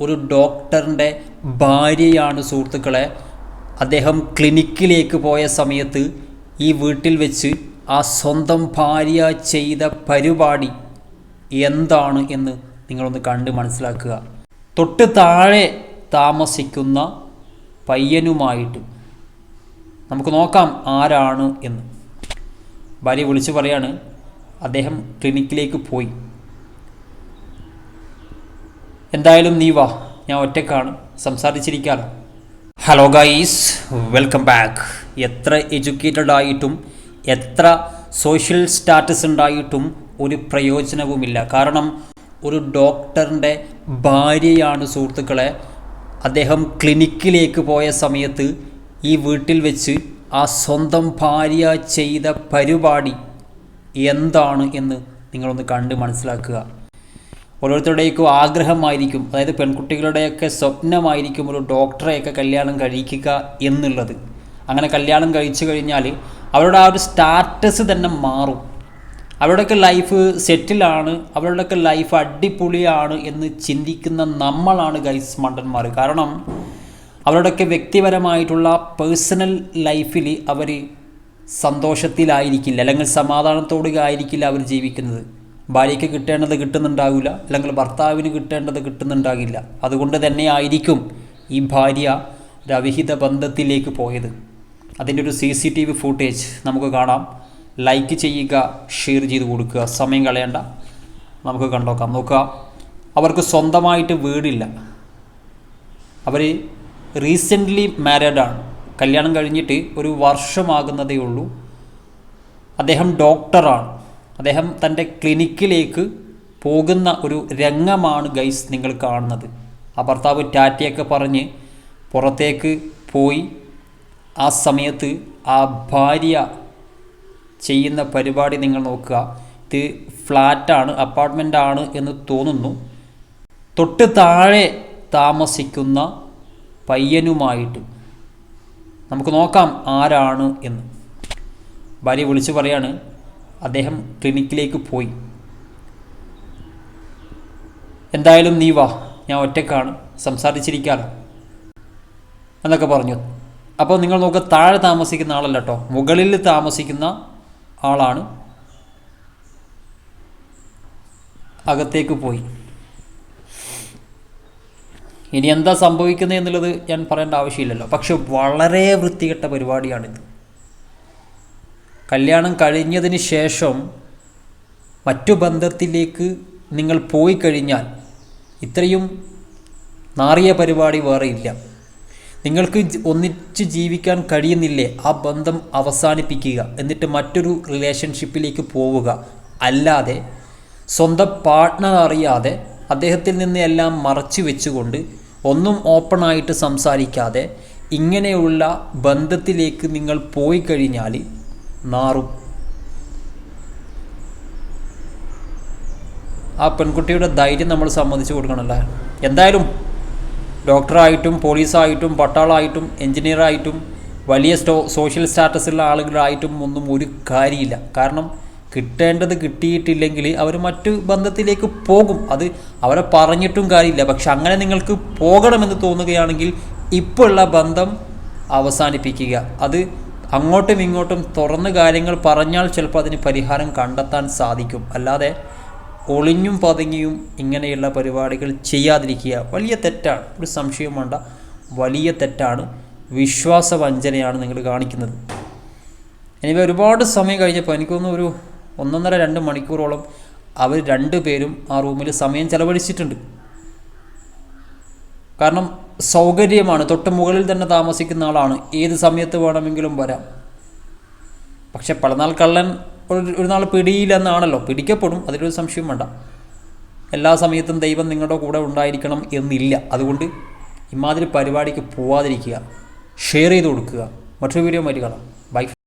ഒരു ഡോക്ടറിന്റെ ഭാര്യയാണ് സുഹൃത്തുക്കളെ. അദ്ദേഹം ക്ലിനിക്കിലേക്ക് പോയ സമയത്ത് ഈ വീട്ടിൽ വെച്ച് ആ സ്വന്തം ഭാര്യ ചെയ്ത പരിപാടി എന്താണ് എന്ന് നിങ്ങളൊന്ന് കണ്ട് മനസ്സിലാക്കുക. തൊട്ട് താഴെ താമസിക്കുന്ന പയ്യനുമായിട്ട് നമുക്ക് നോക്കാം ആരാണ് എന്ന്. ഭാര്യ വിളിച്ചു പറയാണ് അദ്ദേഹം ക്ലിനിക്കിലേക്ക് പോയി. എന്തായാലും നീ വാ. ഞാൻ ഒറ്റക്കാണ് സംസാരിച്ചിരിക്കാലോ ഹലോ ഗൈസ് വെൽക്കം ബാക്ക് എത്ര എഡ്യൂക്കേറ്റഡ് ആയിട്ടും എത്ര സോഷ്യൽ സ്റ്റാറ്റസ് ഉണ്ടായിട്ടും ഒരു പ്രയോജനവുമില്ല. കാരണം ഒരു ഡോക്ടറിന്റെ ഭാര്യയാണ് സുഹൃത്തുക്കളെ അദ്ദേഹം ക്ലിനിക്കിലേക്ക് പോയ സമയത്ത് ഈ വീട്ടിൽ വെച്ച് ആ സ്വന്തം ഭാര്യ ചെയ്ത പരിപാടി എന്താണ് എന്ന് നിങ്ങളൊന്ന് കണ്ട് മനസ്സിലാക്കുക. ഓരോരുത്തരുടെയൊക്കെ ആഗ്രഹമായിരിക്കും. അതായത് പെൺകുട്ടികളുടെയൊക്കെ സ്വപ്നമായിരിക്കും ഒരു ഡോക്ടറെയൊക്കെ കല്യാണം കഴിക്കുക എന്നുള്ളത്. അങ്ങനെ കല്യാണം കഴിച്ചു കഴിഞ്ഞാൽ അവരുടെ ആ ഒരു സ്റ്റാറ്റസ് തന്നെ മാറും. അവരുടെയൊക്കെ ലൈഫ് സെറ്റിലാണ് അവരുടെയൊക്കെ ലൈഫ് അടിപൊളിയാണ് എന്ന് ചിന്തിക്കുന്ന നമ്മളാണ് ഗൈസ് മണ്ടന്മാർ കാരണം അവരുടെയൊക്കെ വ്യക്തിപരമായിട്ടുള്ള പേഴ്സണൽ ലൈഫിൽ അവർ സന്തോഷത്തിലായിരിക്കില്ല അല്ലെങ്കിൽ സമാധാനത്തോടെ ആയിരിക്കില്ല അവർ ജീവിക്കുന്നത്. ഭാര്യയ്ക്ക് കിട്ടേണ്ടത് കിട്ടുന്നുണ്ടാവില്ല അല്ലെങ്കിൽ ഭർത്താവിന് കിട്ടേണ്ടത് കിട്ടുന്നുണ്ടാകില്ല. അതുകൊണ്ട് തന്നെ ആയിരിക്കും ഈ ഭാര്യ രവിഹിത ബന്ധത്തിലേക്ക് പോയത്. അതിന്റെ ഒരു C C T V footage നമുക്ക് കാണാം. ലൈക്ക് ചെയ്യുക ഷെയർ ചെയ്ത് കൊടുക്കുക. സമയം കളയണ്ട. നമുക്ക് കണ്ടോക്കാം. നോക്കുക. അവർക്ക് സ്വന്തമായിട്ട് വീടില്ല. അവർ റീസെന്റ്ലി മാരീഡാണ് കല്യാണം കഴിഞ്ഞിട്ട് ഒരു വർഷമാകുന്നതേ ഉള്ളൂ. അദ്ദേഹം ഡോക്ടറാണ് അദ്ദേഹം തന്റെ ക്ലിനിക്കിലേക്ക് പോകുന്ന ഒരു രംഗമാണ് ഗൈസ് നിങ്ങൾ കാണുന്നത്. ആ ഭർത്താവ് ടാറ്റയൊക്കെ പറഞ്ഞ് പുറത്തേക്ക് പോയി. ആ സമയത്ത് ആ ഭാര്യ ചെയ്യുന്ന പരിപാടി നിങ്ങൾ നോക്കുക. ഇത് ഫ്ലാറ്റാണ് അപ്പാർട്ട്മെന്റ് ആണ് എന്ന് തോന്നുന്നു. തൊട്ട് താഴെ താമസിക്കുന്ന പയ്യനുമായിട്ട്. നമുക്ക് നോക്കാം ആരാണ് എന്ന്. ഭാര്യ വിളിച്ചു പറയാണ് അദ്ദേഹം ക്ലിനിക്കിലേക്ക് പോയി. എന്തായാലും നീ വാ ഞാൻ ഒറ്റക്കാണ് സംസാരിച്ചിരിക്കാലോ എന്നൊക്കെ പറഞ്ഞു. അപ്പോൾ നിങ്ങൾ നോക്കുക താഴെ താമസിക്കുന്ന ആളല്ല കേട്ടോ മുകളിൽ താമസിക്കുന്ന ആളാണ്. അകത്തേക്ക് പോയി. ഇനി എന്താ സംഭവിക്കുന്നത് എന്നുള്ളത് ഞാൻ പറയേണ്ട ആവശ്യമില്ലല്ലോ. പക്ഷെ വളരെ വൃത്തികെട്ട പരിപാടിയാണിത്. കല്യാണം കഴിഞ്ഞതിന് ശേഷം മറ്റു ബന്ധത്തിലേക്ക് നിങ്ങൾ പോയി കഴിഞ്ഞാൽ ഇത്രയും നാറിയ പരിപാടി വേറെ ഇല്ല. നിങ്ങൾക്ക് ഒന്നിച്ച് ജീവിക്കാൻ കഴിയുന്നില്ലേ ആ ബന്ധം അവസാനിപ്പിക്കുക എന്നിട്ട് മറ്റൊരു റിലേഷൻഷിപ്പിലേക്ക് പോവുക. അല്ലാതെ സ്വന്തം പാർട്ട്ണർ അറിയാതെ അദ്ദേഹത്തിൽ നിന്ന് എല്ലാം മറച്ചു വെച്ചുകൊണ്ട് ഒന്നും ഓപ്പണായിട്ട് സംസാരിക്കാതെ ഇങ്ങനെയുള്ള ബന്ധത്തിലേക്ക് നിങ്ങൾ പോയി കഴിഞ്ഞാൽ നാറും. ആ പെൺകുട്ടിയുടെ ധൈര്യം നമ്മൾ സമ്മതിച്ചു കൊടുക്കണമല്ലേ. എന്തായാലും ഡോക്ടറായിട്ടും പോലീസായിട്ടും പട്ടാളായിട്ടും എൻജിനീയറായിട്ടും വലിയ സ്റ്റോ സോഷ്യൽ സ്റ്റാറ്റസുള്ള ആളുകളായിട്ടും ഒന്നും ഒരു കാര്യമില്ല. കാരണം കിട്ടേണ്ടത് കിട്ടിയിട്ടില്ലെങ്കിൽ അവർ മറ്റു ബന്ധത്തിലേക്ക് പോകും. അത് അവരെ പറഞ്ഞിട്ടും കാര്യമില്ല. പക്ഷെ അങ്ങനെ നിങ്ങൾക്ക് പോകണമെന്ന് തോന്നുകയാണെങ്കിൽ ഇപ്പോൾ ഉള്ള ബന്ധം അവസാനിപ്പിക്കുക. അത് അങ്ങോട്ടും ഇങ്ങോട്ടും തുറന്ന് കാര്യങ്ങൾ പറഞ്ഞാൽ ചിലപ്പോൾ അതിന് പരിഹാരം കണ്ടെത്താൻ സാധിക്കും. അല്ലാതെ ഒളിഞ്ഞും പതുങ്ങിയും ഇങ്ങനെയുള്ള പരിപാടികൾ ചെയ്യാതിരിക്കുക വലിയ തെറ്റാണ്. ഒരു സംശയം വേണ്ട. വലിയ തെറ്റാണ്. വിശ്വാസവഞ്ചനയാണ് നിങ്ങൾ കാണിക്കുന്നത്. ഇനി ഒരുപാട് സമയം കഴിഞ്ഞപ്പോൾ എനിക്കൊന്നും ഒരു ഒന്നൊന്നര രണ്ട് മണിക്കൂറോളം അവർ രണ്ടു പേരും ആ റൂമിൽ സമയം ചെലവഴിച്ചിട്ടുണ്ട്. കാരണം സൗകര്യമാണ്. തൊട്ട് മുകളിൽ തന്നെ താമസിക്കുന്ന ആളാണ്. ഏത് സമയത്ത് വേണമെങ്കിലും വരാം. പക്ഷെ പലനാൾ കള്ളൻ ഒരു നാൾ പിടിയില്ലെന്നാണല്ലോ. പിടിക്കപ്പെടും. അതിലൊരു സംശയം വേണ്ട. എല്ലാ സമയത്തും ദൈവം നിങ്ങളുടെ കൂടെ ഉണ്ടായിരിക്കണം എന്നില്ല. അതുകൊണ്ട് ഇമാതിരി പരിപാടിക്ക് പോവാതിരിക്കുക. ഷെയർ ചെയ്ത് കൊടുക്കുക. മറ്റൊരു വീഡിയോ മതി കാണാം. ബൈ